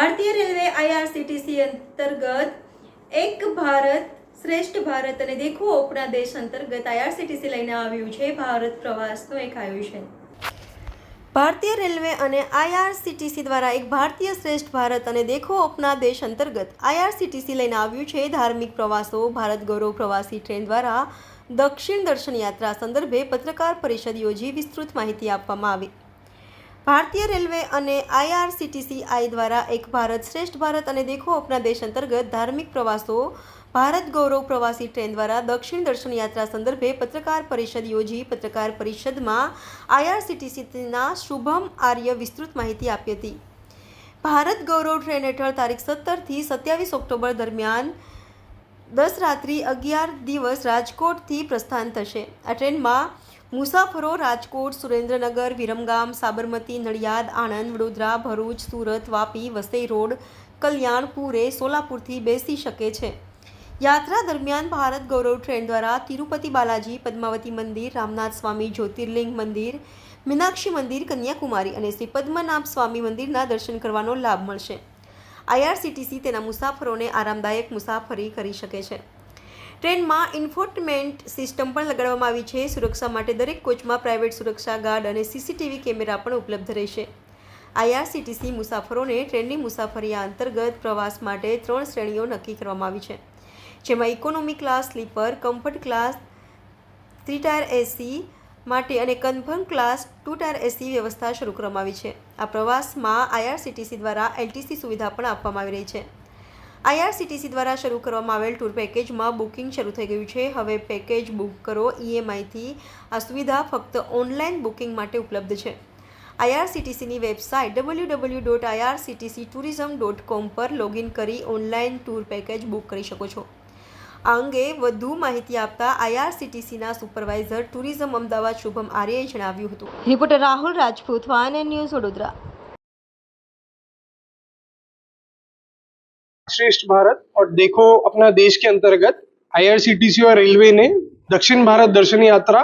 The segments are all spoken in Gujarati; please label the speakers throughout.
Speaker 1: ભારતીય રેલવે આઈઆરસીટીસી અંતર્ગત એક ભારત શ્રેષ્ઠ ભારત અને દેખો ઓપના દેશ અંતર્ગત આઈઆરસીટીસી લઈને આવ્યું છે. ભારત પ્રવાસનું એક આયોજન. ભારતીય રેલવે અને આઈઆરસીટીસી દ્વારા એક ભારતીય શ્રેષ્ઠ ભારત અને દેખો અપના દેશ અંતર્ગત આઈઆરસીટીસી લઈને આવ્યું છે. ધાર્મિક પ્રવાસો, ભારત ગૌરવ પ્રવાસી ટ્રેન દ્વારા દક્ષિણ દર્શન યાત્રા સંદર્ભે પત્રકાર પરિષદ યોજી વિસ્તૃત માહિતી આપવામાં આવી. ભારતીય રેલવે અને આઈઆરસીટીસીઆઈ દ્વારા એક ભારત શ્રેષ્ઠ ભારત અને દેખો અપના દેશ અંતર્ગત ધાર્મિક પ્રવાસો, ભારત ગૌરવ પ્રવાસી ટ્રેન દ્વારા દક્ષિણ દર્શન યાત્રા સંદર્ભે પત્રકાર પરિષદ યોજી પત્રકાર પરિષદમાં આઈઆરસીટીસીના શુભમ આર્ય વિસ્તૃત માહિતી આપી હતી. ભારત ગૌરવ ટ્રેન હેઠળ તારીખ સત્તરથી સત્યાવીસ ઓક્ટોબર દરમિયાન દસ રાત્રિ અગિયાર દિવસ રાજકોટથી પ્રસ્થાન થશે. આ ટ્રેનમાં મુસાફરો રાજકોટ, સુરેન્દ્રનગર, વિરમગામ, સાબરમતી, નડિયાદ, આણંદ, વડોદરા, ભરૂચ, સુરત, વાપી, વસઈ રોડ કલ્યાણપુરે સોલાપુરથી બેસી શકે છે. યાત્રા દરમિયાન ભારત ગૌરવ ટ્રેન દ્વારા તિરુપતિ બાલાજી, પદ્માવતી મંદિર, રામનાથ સ્વામી જ્યોતિર્લિંગ મંદિર, મીનાક્ષી મંદિર, કન્યાકુમારી અને શ્રી પદ્મનાભ સ્વામી મંદિરના દર્શન કરવાનો લાભ મળશે. આઈઆરસીટીસી તેના મુસાફરોને આરામદાયક મુસાફરી કરી શકે છે. ટ્રેનમાં ઇન્ફોટમેન્ટ સિસ્ટમ પણ લગાડવામાં આવી છે. સુરક્ષા માટે દરેક કોચમાં પ્રાઇવેટ સુરક્ષા ગાર્ડ અને સીસીટીવી કેમેરા પણ ઉપલબ્ધ રહેશે. આઈઆરસીટીસી મુસાફરોને ટ્રેનની મુસાફરી અંતર્ગત પ્રવાસ માટે ત્રણ શ્રેણીઓ નક્કી કરવામાં આવી છે. જેમાં economy class, sleeper, comfort class, three tier AC માટે અને confirm class two tier AC વ્યવસ્થા શરૂ કરવામાં આવી છે. આ પ્રવાસમાં આઈઆરસીટીસી દ્વારા એલટીસી સુવિધા પણ આપવામાં આવી રહી છે. આઈઆરસીટીસી દ્વારા શરૂ કરવામાં આવેલ ટૂર પેકેજમાં બુકિંગ શરૂ થઈ ગયું છે. હવે પેકેજ બુક કરો ઈએમઆઈથી આ સુવિધા ફક્ત ઓનલાઈન બુકિંગ માટે ઉપલબ્ધ છે. આઈઆરસીટીસીની website W W dot IRCTC tourism dot com પર લોગિન કરી ઓનલાઈન ટૂર પેકેજ બુક કરી શકો છો. આ અંગે વધુ માહિતી આપતા આઈઆરસીટીસીના સુપરવાઇઝર ટુરિઝમ અમદાવાદ શુભમ આર્યએ જણાવ્યું હતું reporter Rahul Rajput van and news Vadodara
Speaker 2: श्रेष्ठ भारत और देखो अपना देश के अंतर्गत आईआरसीटीसी और रेलवे ने दक्षिण भारत दर्शन यात्रा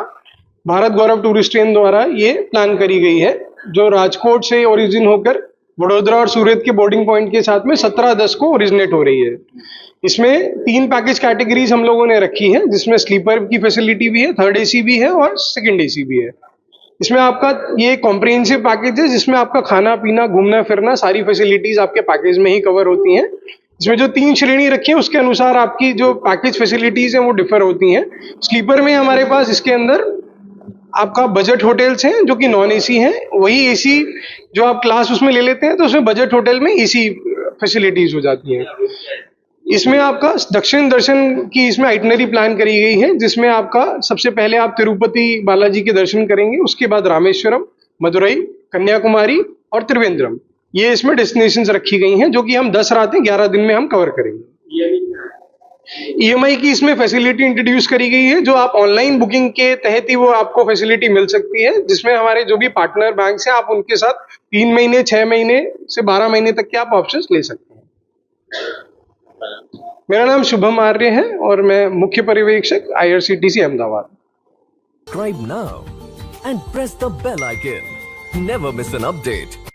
Speaker 2: भारत गौरव टूरिस्ट ट्रेन द्वारा ये प्लान करी गई है जो राजकोट से ओरिजिन होकर वडोदरा और सूरत के बोर्डिंग पॉइंट के साथ में सत्रह दस को ओरिजिनेट हो रही है। इसमें तीन पैकेज कैटेगरीज हम लोगों ने रखी है, जिसमें स्लीपर की फैसिलिटी भी है थर्ड एसी भी है और सेकंड एसी भी है। इसमें आपका ये कॉम्प्रिहेंसिव पैकेज है, जिसमें आपका खाना, पीना, घूमना, फिरना, सारी फैसिलिटीज़ आपके पैकेज में ही कवर होती हैं। इसमें जो तीन श्रेणी रखी है, उसके अनुसार आपकी जो पैकेज फैसिलिटीज़ हैं, वो डिफर होती हैं। स्लीपर में हमारे पास इसके अंदर आपका बजट होटल्स हैं, जो कि नॉन एसी हैं, वही एसी जो आप क्लास उसमें ले लेते हैं तो उसमें बजट होटल में एसी फैसिलिटीज़ हो जाती हैं। इसमें आपका दक्षिण दर्शन की इसमें आइटनरी प्लान करी गई है, जिसमें आपका सबसे पहले आप तिरुपति बालाजी के दर्शन करेंगे, उसके बाद रामेश्वरम, मदुरई, कन्याकुमारी और त्रिवेंद्रम। ये इसमें डेस्टिनेशन रखी गई हैं, जो कि हम दस रातें ग्यारह दिन में हम कवर करेंगे। ईएमआई की इसमें फैसिलिटी इंट्रोड्यूस करी गई है, जो आप ऑनलाइन बुकिंग के तहत ही वो आपको फैसिलिटी मिल सकती है, जिसमें हमारे जो भी पार्टनर बैंक हैं, आप उनके साथ तीन महीने, छह महीने से बारह महीने तक के आप ऑप्शन ले सकते हैं मेरा नाम शुभम आर्य है और मैं मुख्य पर्यवेक्षक IRCTC Ahmedabad
Speaker 3: Subscribe now and press the bell icon. Never miss an update.